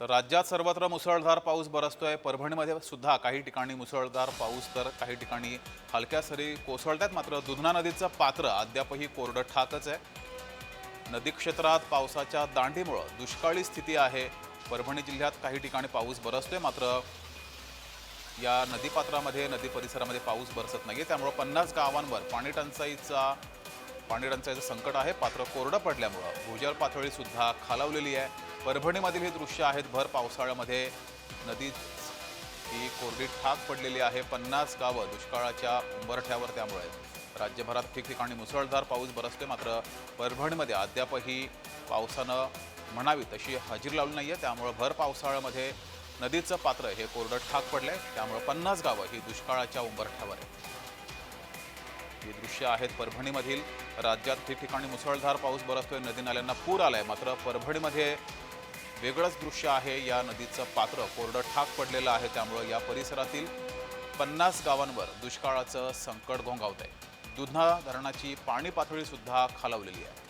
तर राज्यात सर्वत्र मुसळधार पाऊस बरसतोय. परभणीमध्ये सुद्धा काही ठिकाणी मुसळधार पाऊस तर काही ठिकाणी हलक्या सरी कोसळतात मात्र दुधना नदीचं पात्र अद्यापही कोरडं ठाकच आहे. नदी क्षेत्रात पावसाच्या दांडीमुळं दुष्काळी स्थिती आहे. परभणी जिल्ह्यात काही ठिकाणी पाऊस बरसतोय. मात्र या नदीपात्रामध्ये नदी परिसरामध्ये पाऊस बरसत नाही त्यामुळं पन्नास गावांवर पाणी टंचाईचा पाणी टंचाईचं संकट आहे. पात्र कोरडं पडल्यामुळं. भूजल पातळी सुद्धा खालावलेली आहे. परभणीमधील ही दृश्य आहेत भर पावसाळ्यामध्ये. नदीत ही कोरडी ठाक पडलेली आहे. पन्नास गावं दुष्काळाच्या उंबरठ्यावर त्यामुळे. आहेत. राज्यभरात ठिकठिकाणी मुसळधार पाऊस बरसते मात्र परभणीमध्ये अद्यापही पावसानं म्हणावी तशी हजेरी लावली नाही आहे त्यामुळं भर पावसाळ्यामध्ये नदीचं पात्र हे कोरडं ठाक पडलं आहे त्यामुळं पन्नास गावं ही दुष्काळाच्या उंबरठ्यावर आहेत. ही दृश्य आहेत परभणीमधील. राज्यात ठिकठिकाणी मुसळधार पाऊस बरसतोय नदी नाल्यांना पूर आलाय. मात्र परभणीमध्ये वेगळंच दृश्य आहे. या नदीचं पात्र कोरडं ठाक पडलेलं आहे. त्यामुळं या परिसरातील पन्नास गावांवर दुष्काळाचं संकट घोंगावत आहे दुधना धरणाची पाणी पातळी सुद्धा खालावलेली आहे.